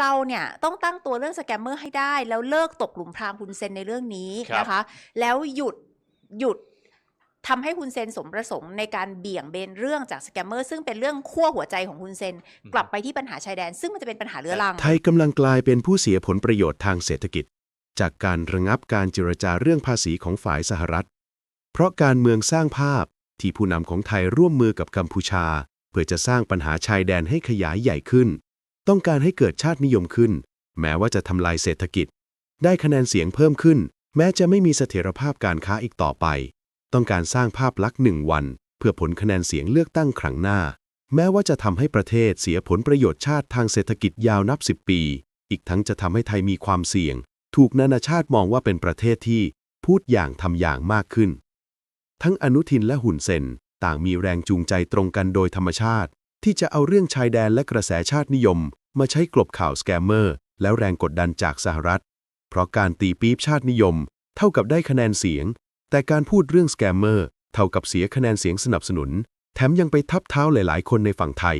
เราเนี่ยต้องตั้งตัวเรื่องสแกมเมอร์ให้ได้ แล้วเลิกตกหลุมพรางคุณเซนในเรื่องนี้ครับนะคะ แล้วหยุดหยุดทำให้คุณเซนสมประสงค์ในการเบี่ยงเบนเรื่องจากสแกมเมอร์ซึ่งเป็นเรื่องขั้วหัวใจของคุณเซน กลับไปที่ปัญหาชายแดน ซึ่งมันจะเป็นปัญหาเรื้อรัง ไทยกำลังกลายเป็นผู้เสียผลประโยชน์ทางเศรษฐกิจ จากการระงับการเจรจาเรื่องภาษีของฝ่ายสหรัฐ เพราะการเมืองสร้างภาพที่ผู้นำของไทยร่วมมือกับกัมพูชา เพื่อจะสร้างปัญหาชายแดนให้ขยายใหญ่ขึ้น ต้องการให้เกิดชาตินิยมขึ้น แม้ว่าจะทำลายเศรษฐกิจ ได้คะแนนเสียงเพิ่มขึ้น แม้จะไม่มีเสถียรภาพการค้าอีกต่อไป ต้องการสร้างภาพลักษณ์หนึ่งวัน เพื่อผลคะแนนเสียงเลือกตั้งครั้งหน้า แม้ว่าจะทำให้ประเทศเสียผลประโยชน์ชาติทางเศรษฐกิจยาวนับสิบปี อีกทั้งจะทำให้ไทยมีความเสี่ยง ถูกนานาชาติมองว่าเป็นประเทศที่พูดอย่างทำอย่างมากขึ้น ทั้งอนุทินและหุ่นเซนต่างมีแรงจูงใจตรงกันโดยธรรมชาติ ที่จะเอาเรื่องชายแดนและกระแสชาตินิยม มาใช้กลบข่าวสแกมเมอร์ แล้วแรงกดดันจากสหรัฐ เพราะการตีปี๊บชาตินิยม เท่ากับได้คะแนนเสียง แต่การพูดเรื่องสแกมเมอร์เท่ากับเสียคะแนนเสียงสนับสนุน แถมยังไปทับเท้าหลาย ๆ คนในฝั่งไทย